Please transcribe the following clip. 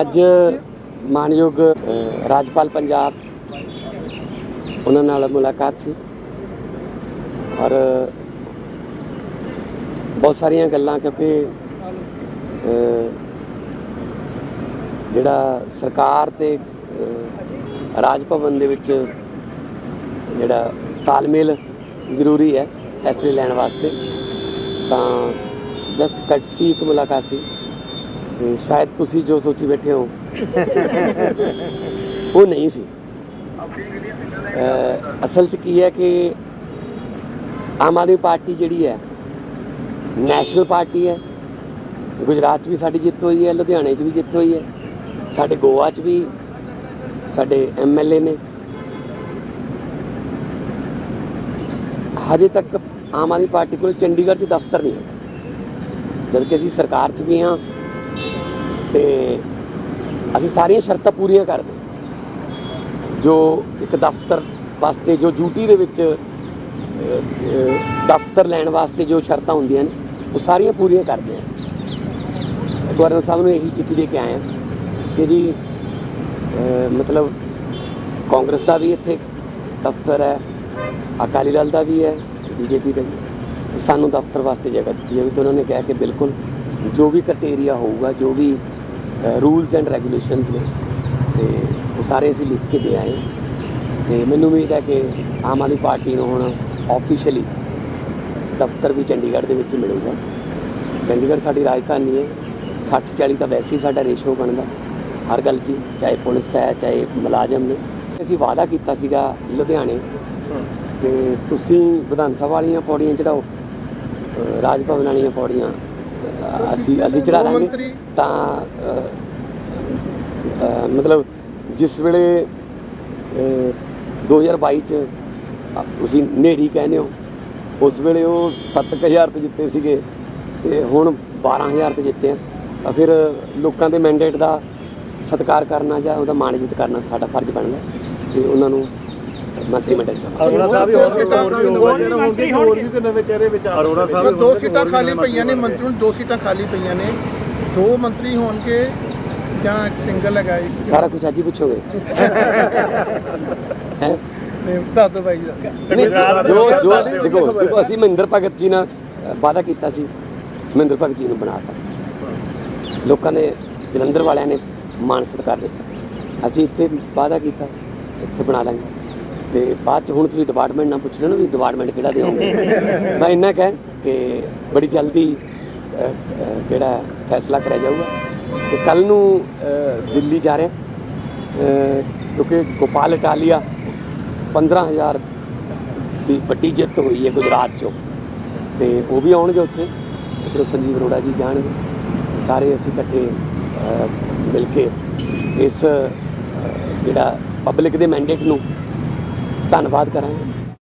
ਅੱਜ ਮਾਨਯੋਗ ਰਾਜਪਾਲ ਪੰਜਾਬ ਉਹਨਾਂ ਨਾਲ ਮੁਲਾਕਾਤ ਸੀ ਔਰ ਬਹੁਤ ਸਾਰੀਆਂ ਗੱਲਾਂ ਕਿਉਂਕਿ ਜਿਹੜਾ ਸਰਕਾਰ ਤੇ ਰਾਜ ਭਵਨ ਦੇ ਵਿੱਚ ਜਿਹੜਾ ਤਾਲਮੇਲ ਜ਼ਰੂਰੀ ਹੈ, ਫੈਸਲੇ ਲੈਣ ਵਾਸਤੇ, ਤਾਂ ਜਸ ਕਟਸੀ ਇੱਕ ਮੁਲਾਕਾਤ ਸੀ। ਤੇ ਸ਼ਾਇਦ ਤੁਸੀਂ ਜੋ ਸੋਚੀ ਬੈਠੇ ਹੋ। ਉਹ ਨਹੀਂ ਸੀ। ਅਸਲ 'ਚ ਕੀ ਹੈ ਕਿ ਆਮ ਆਦਮੀ ਪਾਰਟੀ ਜਿਹੜੀ ਹੈ, ਨੈਸ਼ਨਲ ਪਾਰਟੀ ਹੈ। ਗੁਜਰਾਤ 'ਚ ਵੀ ਸਾਡੀ ਜਿੱਤ ਹੋਈ ਹੈ, ਲੁਧਿਆਣੇ 'ਚ ਵੀ ਜਿੱਤ ਹੋਈ ਹੈ। ਸਾਡੇ ਗੋਆ 'ਚ ਵੀ ਸਾਡੇ ਐਮਐਲਏ ਨੇ। ਹਜੇ ਤੱਕ ਆਮ ਆਦਮੀ ਪਾਰਟੀ ਕੋਲ ਚੰਡੀਗੜ੍ਹ 'ਚ ਦਫ਼ਤਰ ਨਹੀਂ ਹੈ। ਜਦਕਿ ਅਸੀਂ ਸਰਕਾਰ 'ਚ ਵੀ ਹਾਂ ਤੇ ਅਸੀਂ ਸਾਰੀਆਂ ਸ਼ਰਤਾਂ ਪੂਰੀਆਂ ਕਰਦੇ ਹਾਂ। ਜੋ ਇੱਕ ਦਫ਼ਤਰ ਵਾਸਤੇ, ਜੋ ਡਿਊਟੀ ਦੇ ਵਿੱਚ ਦਫ਼ਤਰ ਲੈਣ ਵਾਸਤੇ ਜੋ ਸ਼ਰਤਾਂ ਹੁੰਦੀਆਂ ਨੇ, ਉਹ ਸਾਰੀਆਂ ਪੂਰੀਆਂ ਕਰਦੇ ਹਾਂ ਅਸੀਂ ਗਵਰਨਰ ਸਾਹਿਬ ਨੂੰ ਇਹੀ ਚਿੱਠੀ ਦੇ ਕੇ ਆਏ ਹਾਂ ਕਿ ਜੀ ਮਤਲਬ ਕਾਂਗਰਸ ਦਾ ਵੀ ਇੱਥੇ ਦਫ਼ਤਰ ਹੈ, ਅਕਾਲੀ ਦਲ ਦਾ ਵੀ ਹੈ, ਬੀਜੇਪੀ ਦਾ ਵੀ ਸਾਨੂੰ ਦਫ਼ਤਰ ਵਾਸਤੇ ਜਗ੍ਹਾ ਦਿੱਤੀ ਜਾਵੇ ਤਾਂ ਉਹਨਾਂ ਨੇ ਕਿਹਾ ਕਿ ਬਿਲਕੁਲ ਜੋ ਵੀ ਕਟੇਰੀਆ ਹੋਊਗਾ, ਜੋ ਵੀ ਰੂਲਸ ਐਂਡ ਰੈਗੂਲੇਸ਼ਨਸ ਨੇ। ਤੇ ਉਹ ਸਾਰੇ ਅਸੀਂ ਲਿਖ ਕੇ ਦੇ ਆਏ ਹਾਂ। ਤੇ ਮੈਨੂੰ ਉਮੀਦ ਹੈ ਕਿ ਆਮ ਆਦਮੀ ਪਾਰਟੀ ਨੂੰ ਹੁਣ ਆਫੀਸ਼ੀਅਲੀ ਦਫ਼ਤਰ ਵੀ ਚੰਡੀਗੜ੍ਹ ਦੇ ਵਿੱਚ ਮਿਲੂਗਾ। ਚੰਡੀਗੜ੍ਹ ਸਾਡੀ ਰਾਜਧਾਨੀ ਹੈ। 60 40 ਤਾਂ ਵੈਸੇ ਹੀ ਸਾਡਾ ਰੇਸ਼ੋ ਬਣਦਾ। ਹਰ ਗੱਲ 'ਚ ਚਾਹੇ ਪੁਲਿਸ ਹੈ ਚਾਹੇ ਮੁਲਾਜ਼ਮ ਨੇ। ਅਸੀਂ ਵਾਅਦਾ ਕੀਤਾ ਸੀਗਾ ਲੁਧਿਆਣੇ। ਕਿ ਤੁਸੀਂ ਵਿਧਾਨ ਸਭਾ ਵਾਲੀਆਂ ਪੌੜੀਆਂ ਚੜਾਓ ਅ, ਰਾਜ ਭਵਨ ਵਾਲੀਆਂ ਪੌੜੀਆਂ ਅਸੀਂ ਅਸੀਂ ਚੜਾ ਦਾਂਗੇ। ਤਾਂ ਮਤਲਬ ਜਿਸ ਵੇਲੇ ਅ, 2022 ਚ ਤੁਸੀਂ ਨੇਰੀ ਕਹਿੰਦੇ ਹੋ ਉਸ ਵੇਲੇ ਉਹ 7000 ਤੇ ਜਿੱਤੇ ਸੀਗੇ ਤੇ ਹੁਣ 12000 ਤੇ ਜਿੱਤੇ ਆ। ਫਿਰ ਲੋਕਾਂ ਦੇ ਮੈਂਡੇਟ ਦਾ ਸਤਿਕਾਰ ਕਰਨਾ ਜਾਂ ਉਹਦਾ ਮਾਣਜਿਤ ਕਰਨਾ ਸਾਡਾ ਫਰਜ਼ ਬਣਦਾ ਤੇ ਉਹਨਾਂ ਨੂੰ ਮੰਤਰੀ ਮੰਡਲ ਚ। ਅਰੋੜਾ ਸਾਹਿਬ ਵੀ ਹੋਰ ਵੀ ਹੋਰ ਵੀ ਹੋਊਗਾ ਜਿਹੜਾ ਹੁਣ ਕਿ ਹੋਰ ਵੀ ਤੇ ਨਵੇਂ ਚਿਹਰੇ ਵਿੱਚ ਆ ਅਰੋੜਾ ਸਾਹਿਬ ਸਾਹਿਬ ਦੋ ਸੀਟਾਂ ਖਾਲੀ ਪਈਆਂ ਨੇ ਮੰਤਰੀ ਨੂੰ ਦੋ ਸੀਟਾਂ ਖਾਲੀ ਪਈਆਂ ਨੇ। ਦੋ ਮੰਤਰੀ ਹੋਣਗੇ ਜਾਂ ਇੱਕ ਸਿੰਗਲ ਹੈਗਾ ਜੀ ਸਾਰਾ ਕੁਝ ਅੱਜ ਹੀ ਪੁੱਛੋਗੇ? ਹੈਂ? ਤੇ ਦੱਸ ਦਿਓ ਬਾਈ ਜੀ। ਨਹੀਂ ਜੋ ਜੋ ਦੇਖੋ ਦੇਖੋ ਅਸੀਂ ਮਹਿੰਦਰ ਭਗਤ ਜੀ ਨਾਲ ਵਾਅਦਾ ਕੀਤਾ ਸੀ। ਮਹਿੰਦਰ ਭਗਤ ਜੀ ਨੂੰ ਬਣਾਤਾ। ਲੋਕਾਂ ਨੇ ਜਲੰਧਰ ਵਾਲਿਆਂ ਨੇ ਮਾਣ ਸਤਿਕਾਰ ਦਿੱਤਾ। ਅਸੀਂ ਇੱਥੇ ਵਾਅਦਾ ਕੀਤਾ ਇੱਥੇ ਬਣਾ ਲਾਂਗੇ ਤੇ ਬਾਅਦ ਚ ਹੁਣ ਤੁਸੀਂ ਡਿਪਾਰਟਮੈਂਟ ਨਾਲ ਪੁੱਛ ਰਹੇ ਨਾ ਵੀ ਡਿਪਾਰਟਮੈਂਟ ਕਿਹੜਾ ਦਿਓਗੇ ਮੈਂ ਇੰਨਾ ਕਹਿ ਕਿ ਬੜੀ ਜਲਦੀ ਅ, ਜਿਹੜਾ ਫੈਸਲਾ ਕਰਿਆ ਜਾਊਗਾ। ਤੇ ਕੱਲ ਨੂੰ ਦਿੱਲੀ ਜਾ ਰਹੇ। ਕਿਉਂਕਿ ਗੋਪਾਲ ਇਟਾਲੀਆ 15000 ਦੀ ਵੱਡੀ ਜਿੱਤ ਹੋਈ ਹੈ ਗੁਜਰਾਤ ਚੋਂ। ਤੇ ਉਹ ਵੀ ਆਉਣਗੇ ਉੱਥੇ। ਇੱਧਰੋਂ ਸੰਜੀਵ ਅਰੋੜਾ ਜੀ ਜਾਣਗੇ। ਸਾਰੇ ਅਸੀਂ ਇਕੱਠੇ ਮਿਲ ਕੇ ਇਸ ਜਿਹੜਾ ਪਬਲਿਕ ਦੇ ਮੈਂਡੇਟ ਨੂੰ ਧੰਨਵਾਦ ਕਰਾਂਗੇ।